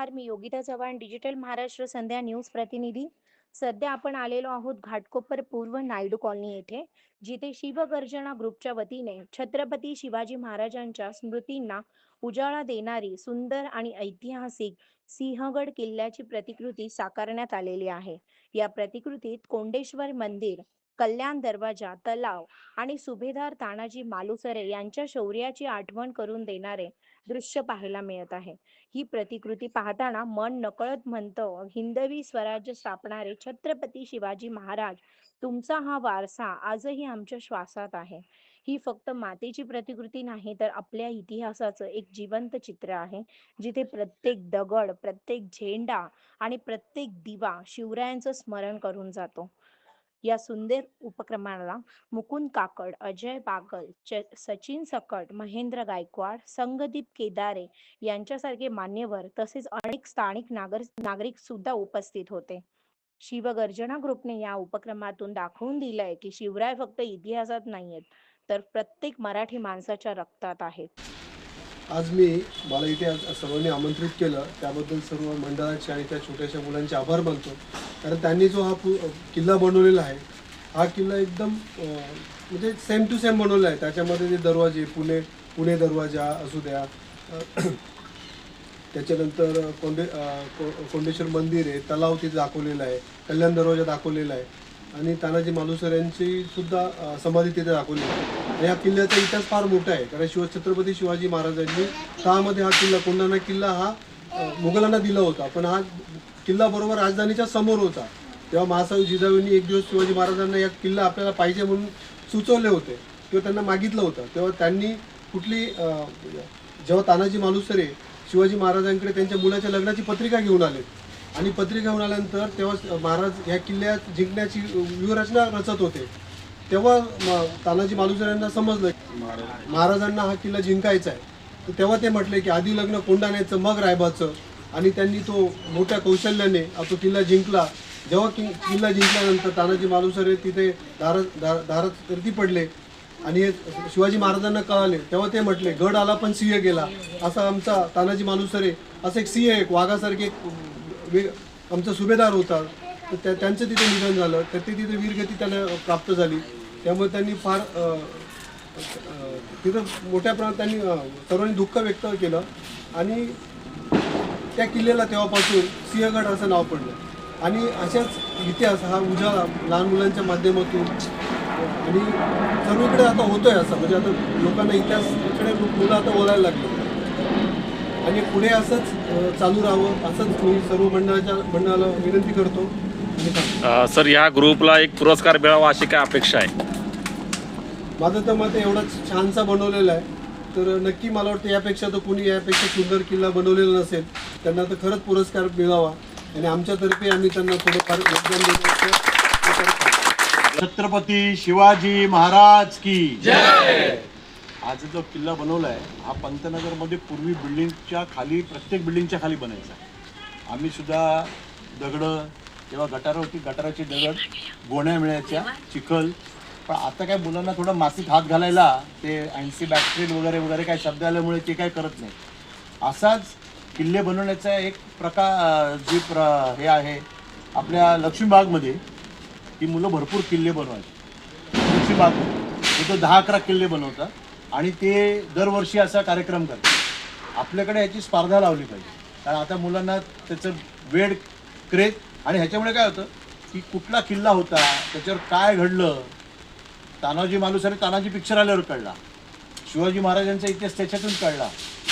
नमस्कार मी Yogita Chavan digital Maharashtra Sandhya news प्रतिनिधी. सध्या आपण आलेलो आहोत घाटकोपर पूर्व नायडू कॉलनी येथे जिथे शिवगर्जना ग्रुपच्या वतीने छत्रपती शिवाजी महाराजांच्या स्मृतींना उजाळा देणारी सुंदर आणि ऐतिहासिक सिंहगड किल्ल्याची प्रतिकृती साकारण्यात आलेली आहे. या प्रतिकृतीत कोंडेश्वर मंदिर कल्याण दरवाजा तलाव आणि सुभेदार तानाजी मालुसरे यांच्या शौर्याची आठवण करून देणारे दृश्य पाहायला मिळत आहे. ही प्रतिकृती पाहताना मन नकळत म्हणतं हिंदवी स्वराज्य स्थापणारे छत्रपती शिवाजी महाराज तुमचा हा वारसा आजही आमच्या श्वासात आहे. ही फक्त मातेची प्रतिकृती नाही तर आपल्या इतिहासाचं एक जिवंत चित्र आहे जिथे प्रत्येक दगड प्रत्येक झेंडा आणि प्रत्येक दिवा शिवरायांचं स्मरण करून जातो. या सुंदर उपक्रमाला मुकुंद काकड अजय बागल सचिन सकट महेंद्र गायकवाड संगदीप केदारे यांच्यासारखे मान्यवर तसेच अनेक स्थानिक नागर नागरिक सुद्धा उपस्थित होते. शिवगर्जना ग्रुपने या उपक्रमातून दाखवून दिलंय की शिवराय फक्त इतिहासात नाहीयेत तर प्रत्येक मराठी माणसाच्या रक्तात आहेत. आज मी मला इथे सर्वांनी आमंत्रित केलं त्याबद्दल सर्व मंडळाचे आणि त्या छोट्याशा मुलांचे आभार मानतो. कारण त्यांनी जो हा पु किल्ला बनवलेला आहे हा किल्ला एकदम म्हणजे सेम टू सेम बनवला आहे. त्याच्यामध्ये जे दरवाजे पुणे पुणे दरवाजा असू द्या त्याच्यानंतर कोंडे को- कोंडेश्वर मंदिर आहे तलाव तिथे दाखवलेला आहे कल्याण दरवाजा दाखवलेला आहे. आणि तानाजी मालुसर यांची सुद्धा समाधी तिथे दाखवली आहे. आणि या किल्ल्याचा इतिहास फार मोठा आहे कारण शिव छत्रपती शिवाजी महाराजांनी त्यामध्ये हा किल्ला कोंढाणा किल्ला हा मुघलांना दिला होता. पण हा किल्ला बरोबर राजधानीच्या समोर होता. तेव्हा महासाहेब जिजाऊंनी एक दिवस शिवाजी महाराजांना या किल्ला आपल्याला पाहिजे म्हणून सुचवले होते. किंवा त्यांना मागितलं होतं. तेव्हा त्यांनी कुठली जेव्हा तानाजी मालुसरे शिवाजी महाराजांकडे त्यांच्या मुलाच्या लग्नाची पत्रिका घेऊन आले. आणि पत्रिका घेऊन आल्यानंतर तेव्हा महाराज ह्या किल्ल्यात जिंकण्याची व्यूहरचना रचत होते. तेव्हा तानाजी मालुसरे यांना समजलं महाराजांना हा किल्ला जिंकायचा आहे. तर तेव्हा ते म्हटले की आधी लग्न कोंडाण्याचं मग रायबाचं आणि त्यांनी तो मोठ्या कौशल्याने तो किल्ला जिंकला. जेव्हा कि किल्ला जिंकल्यानंतर तानाजी मालुसरे तिथे दारात दार- दारात वरती पडले. आणि हे शिवाजी महाराजांना कळाले. तेव्हा ते म्हटले गड आला पण सिंह गेला. असा आमचा तानाजी मालुसरे असं एक सिंह एक वाघासारखे एक वे- आमचा सुभेदार होता. तर त्या त्यांचं तिथे निधन झालं. तर ते तिथे वीरगती त्यांना प्राप्त झाली. त्यामुळे त्यांनी फार तिथं मोठ्या प्रमाणात त्यांनी सर्वांनी दुःख व्यक्त केलं. आणि त्या किल्ल्याला तेव्हापासून सिंहगड असं नाव पडलं. आणि अशाच इतिहास हा उजाळा लहान मुलांच्या माध्यमातून आणि सर्वीकडे आता होतोय असं. म्हणजे आता लोकांना इतिहासकडे मुलं आता बोलायला लागले आणि पुढे असंच चालू राहावं असंच मी सर्व मंडळाच्या मंडळाला विनंती करतो. सर या ग्रुपला एक पुरस्कार मिळावा अशी काय अपेक्षा आहे? माझं तर मत एवढाच छानसा बनवलेला आहे. तर नक्की मला वाटतं यापेक्षा तर कुणी यापेक्षा सुंदर किल्ला बनवलेला नसेल. त्यांना तर खरंच पुरस्कार मिळावा. आणि आमच्यातर्फे आम्ही त्यांना थोडंफार योगदान देण्याचं छत्रपती शिवाजी महाराज की आज जो किल्ला बनवलाय हा पंतनगरमध्ये पूर्वी बिल्डिंगच्या खाली प्रत्येक बिल्डिंगच्या खाली बनायचा आम्ही सुद्धा दगडं जेव्हा गटारं होती गटाराची दगड गोण्या मिळायच्या चिखल. पण आता काय मुलांना थोडं मासिक हात घालायला ते अँटीबॅक्टेरियल वगैरे वगैरे काय शब्द आल्यामुळे ते काय करत नाही असाच किल्ले बनवण्याचा एक प्रकार जी प्र हे आहे आपल्या लक्ष्मीबागमध्ये ती मुलं भरपूर किल्ले बनवायची. लक्ष्मीबाग तिथं दहा अकरा किल्ले बनवतात आणि ते दरवर्षी असा कार्यक्रम करतात. आपल्याकडे याची स्पर्धा लावली पाहिजे. कारण आता मुलांना त्याचं वेळ क्रेज आणि ह्याच्यामुळे काय होतं की कुठला किल्ला होता त्याच्यावर काय घडलं तानाजी मालुसरे तानाजी पिक्चर आल्यावर कळला. शिवाजी महाराजांचा इतिहास त्याच्यातून कळला.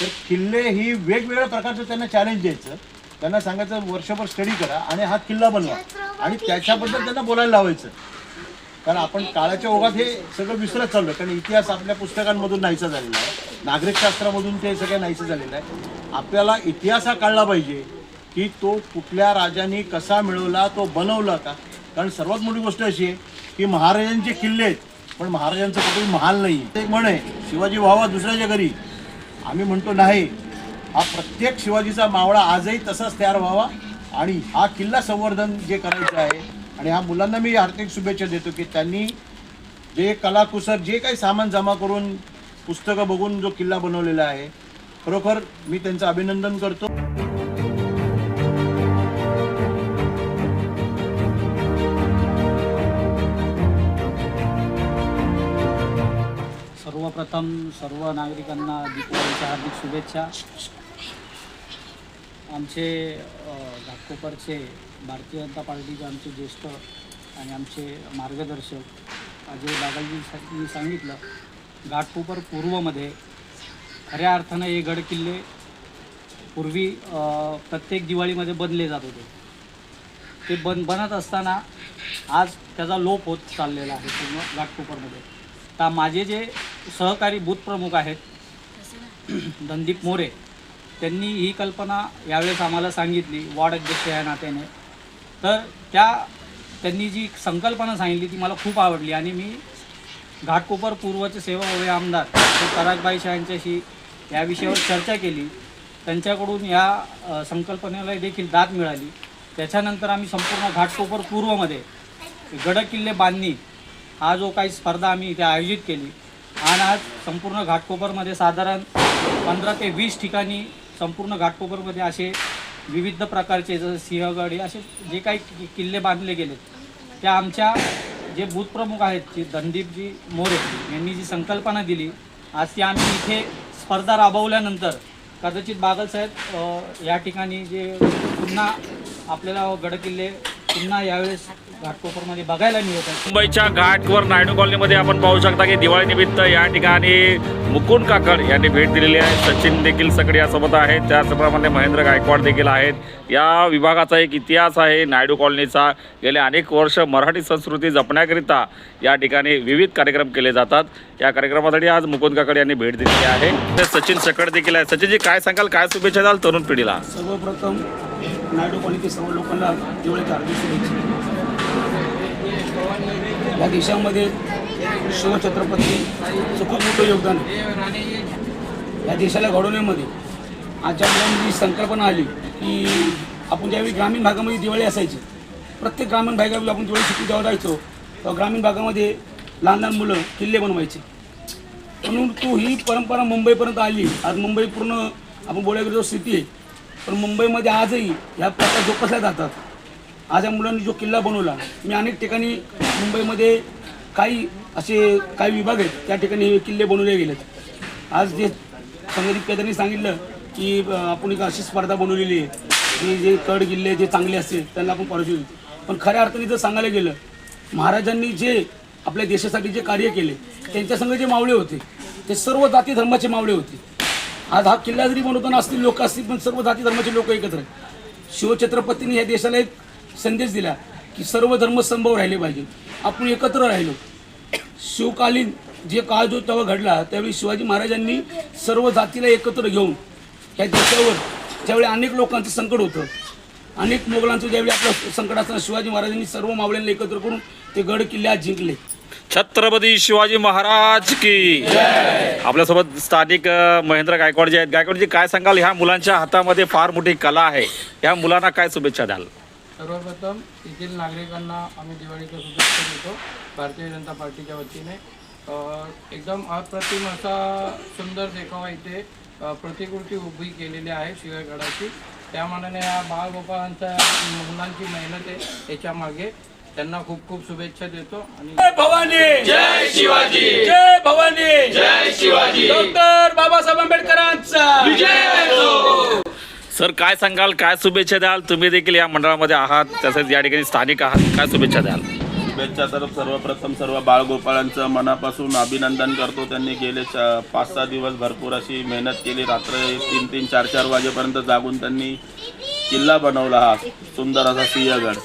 तर किल्ले ही वेगवेगळ्या प्रकारचं त्यांना चॅलेंज द्यायचं. त्यांना सांगायचं वर्षभर स्टडी करा आणि हा किल्ला बनवा. आणि त्याच्याबद्दल त्यांना बोलायला लावायचं. कारण आपण काळाच्या ओघात हे सगळं विसरत चाललो कारण इतिहास आपल्या पुस्तकांमधून नाहीसा झालेला आहे. नागरिकशास्त्रामधून ते सगळं नाहीसं झालेलं आहे. आपल्याला इतिहास हा कळला पाहिजे की तो कुठल्या राजांनी कसा मिळवला तो बनवला का? कारण सर्वात मोठी गोष्ट अशी आहे की महाराजांचे किल्ले आहेत. पण महाराजांचं कुठेही महाल नाही. ते एक म्हण आहे शिवाजी व्हावा दुसऱ्याच्या घरी. आम्ही म्हणतो नाही हा प्रत्येक शिवाजीचा मावळा आजही तसाच तयार व्हावा आणि हा किल्ला संवर्धन जे करायचं आहे आणि ह्या मुलांना मी हार्दिक शुभेच्छा देतो की त्यांनी जे कलाकुसर जे काही सामान जमा करून पुस्तकं बघून जो किल्ला बनवलेला आहे खरोखर मी त्यांचं अभिनंदन करतो. सर्वप्रथम सर्व नागरिकांना दीपावलीच्या हार्दिक शुभेच्छा. आमचे घाटकोपरचे भारतीय जनता पार्टीचे आमचे ज्येष्ठ आणि आमचे मार्गदर्शक अजय बागलजींनी सांगितलं घाटकोपर पूर्वमध्ये खऱ्या अर्थानं हे गड किल्ले पूर्वी प्रत्येक दिवाळीमध्ये बनले जात होते. ते बन बनत असताना आज त्याचा लोप होत चाललेला आहे पूर्ण घाटकोपरमध्ये. आता माझे जे सहकारी बूथ प्रमुख आहेत. धनदीप मोरे. त्यांनी ही कल्पना यावेळेस आम्हाला सांगितली वॉर्ड अध्यक्ष या नात्याने. तर त्या त्यांनी जी संकल्पना सांगितली ती मला खूप आवडली. आणि मी घाटकोपर पूर्वचे सेवा हवे आमदार श्री परागबाई शाह यांच्याशी या विषयावर चर्चा केली. त्यांच्याकडून या संकल्पनेला देखील दाद मिळाली. त्याच्यानंतर आम्ही संपूर्ण घाटकोपर पूर्वमध्ये गड किल्ले बांधणी हा जो काही स्पर्धा आम्ही इथे आयोजित केली. आणि आज संपूर्ण घाटकोपरमध्ये साधारण पंधरा ते वीस ठिकाणी संपूर्ण घाटकोपरमध्ये असे विविध प्रकारचे जसं सिंहगड हे असे जे काही कि- किल्ले बांधले गेले त्या आमच्या जे बूथप्रमुख आहेत जे धनदीपजी मोरे यांनी जी संकल्पना दिली आज ती आम्ही इथे स्पर्धा राबवल्यानंतर कदाचित बागलसाहेब अ, या ठिकाणी जे पुन्हा आपल्याला गडकिल्ले पुन्हा यावेळेस घाटकोपरमध्ये बघायला मिळत आहेत मुंबईच्या घाटवर नायडू कॉलनीमध्ये आपण पाहू शकता की दिवाळीनिमित्त या ठिकाणी मुकुंद काकड यांनी भेट दिलेली आहे. सचिन देखील सगळे यासोबत आहेत. त्याचप्रमाणे महेंद्र गायकवाड देखील आहेत. या विभागाचा एक इतिहास आहे. नायडू कॉलनीचा गेले अनेक वर्ष मराठी संस्कृती जपण्याकरिता या ठिकाणी विविध कार्यक्रम केले जातात. या कार्यक्रमासाठी आज मुकुंद काकड यांनी भेट दिलेली आहे. ते सचिन सकड देखील आहे. सचिनजी काय सांगाल? काय शुभेच्छा द्याल तरुण पिढीला? सर्वप्रथम नायडू कॉलनीतील सर्व लोकांना दिवाळीच्या हार्दिक शुभेच्छा. या देशामध्ये शिवछत्रपतीचं खूप मोठं योगदान आहे. या देशाला घडवण्यामध्ये आजच्या मुलांनी जी संकल्पना आली की आपण ज्यावेळी ग्रामीण भागामध्ये दिवाळी असायची प्रत्येक ग्रामीण भागावर आपण दिवाळी सुट्टी जेव्हा जायचो तेव्हा ग्रामीण भागामध्ये लहान लहान मुलं किल्ले बनवायचे. म्हणून तू ही परंपरा मुंबईपर्यंत आली. आज मुंबई पूर्ण आपण बोलायला जो स्थिती आहे. पण मुंबईमध्ये आजही ह्या प्रकार जोपासल्या जातात. आज या मुलांनी जो किल्ला बनवला मी अनेक ठिकाणी मुंबईमध्ये काही असे काही विभाग आहेत त्या ठिकाणी हे किल्ले बनवले गेलेत. आज जे संगीत त्यांनी सांगितलं की आपण एक अशी स्पर्धा बनवलेली आहे की जे कड किल्ले जे चांगले असतील त्यांना आपण पारदर्शी पण खऱ्या अर्थाने जर सांगायला गेलं महाराजांनी जे आपल्या देशासाठी जे कार्य केले त्यांच्यासंग जे मावळे होते ते सर्व जाती धर्माचे मावळे होते. आज हा किल्ला जरी बनवताना असतील लोक असतील पण सर्व जाती धर्माचे लोक एकत्र आहेत. शिवछत्रपतींनी या देशाला एक संदेश दिला की सर्व धर्म संभव राहिले पाहिजे आपण एकत्र राहिलो. शिवकालीन जे काळ जो तेव्हा घडला त्यावेळी शिवाजी महाराजांनी सर्व जातीला एकत्र घेऊन या देशावर ज्यावेळी अनेक लोकांचं संकट होतं अनेक मोगलांचं ज्यावेळी आपलं संकट असताना शिवाजी महाराजांनी सर्व मावळ्यांना एकत्र करून ते गड किल्ल्यात जिंकले. छत्रपती शिवाजी महाराज की आपल्यासोबत स्थानिक महेंद्र गायकवाड जे आहेत. गायकवाडजी काय सांगाल? ह्या मुलांच्या हातामध्ये फार मोठी कला आहे. ह्या मुलांना काय शुभेच्छा द्याल? सर्वप्रथम येथील नागरिकांना आम्ही दिवाळीच्या शुभेच्छा देतो भारतीय जनता पार्टीच्या वतीने. एकदम अप्रतिम असा सुंदर देखावा इथे प्रतिकृती उभी केलेली आहे शिवगडाची त्या मानाने या बाळगोपाळांच्या मुलांची मेहनत आहे याच्या मागे. त्यांना खूप खूप शुभेच्छा देतो आणि भवानी! जय शिवाजी! जय भवानी! जय शिवाजी! डॉक्टर बाबासाहेब आंबेडकरांचा! सर काय सांगाल? काय शुभेच्छा द्याल? तुम्ही देखील या मंडळामध्ये आहात तसेच या ठिकाणी स्थानिक आहात. काय शुभेच्छा द्याल? शुभेच्छा तर सर्वप्रथम सर्व बाळगोपाळांचं मनापासून अभिनंदन करतो. त्यांनी गेले चा पाच सहा दिवस भरपूर अशी मेहनत केली. रात्र तीन तीन चार चार वाजेपर्यंत जागून त्यांनी किल्ला बनवला हा सुंदर असा सिंहगड.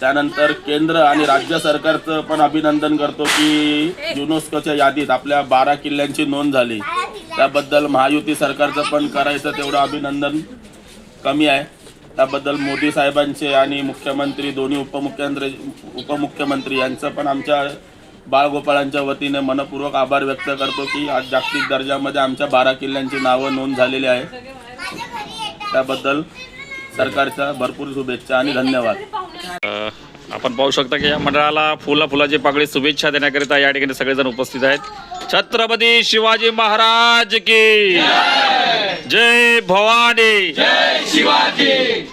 त्यानंतर केंद्र आणि राज्य सरकारचं पण अभिनंदन करतो की युनेस्कोच्या यादीत आपल्या बारा किल्ल्यांची नोंद झाली. त्याबद्दल महायुती सरकारचं पण करायचं तेवढं अभिनंदन. कमी आहे. त्याबद्दल मोदी साहेबांचे आणि मुख्यमंत्री दोन्ही उपमुख्यमंत्री उपमुख्यमंत्री यांचं पण आमच्या बाळगोपाळांच्या वतीने मनपूर्वक आभार व्यक्त करतो की आज जागतिक दर्जामध्ये आमच्या बारा किल्ल्यांची नावं नोंद झालेली आहे. त्याबद्दल सरकारच्या भरपूर शुभेच्छा आणि धन्यवाद. आपण पाहू शकता की या मंडळाला फुला फुलाची पाकळी शुभेच्छा देण्याकरिता या ठिकाणी सगळेजण उपस्थित आहेत. छत्रपती शिवाजी महाराज की जय भवानी. शिवाजी.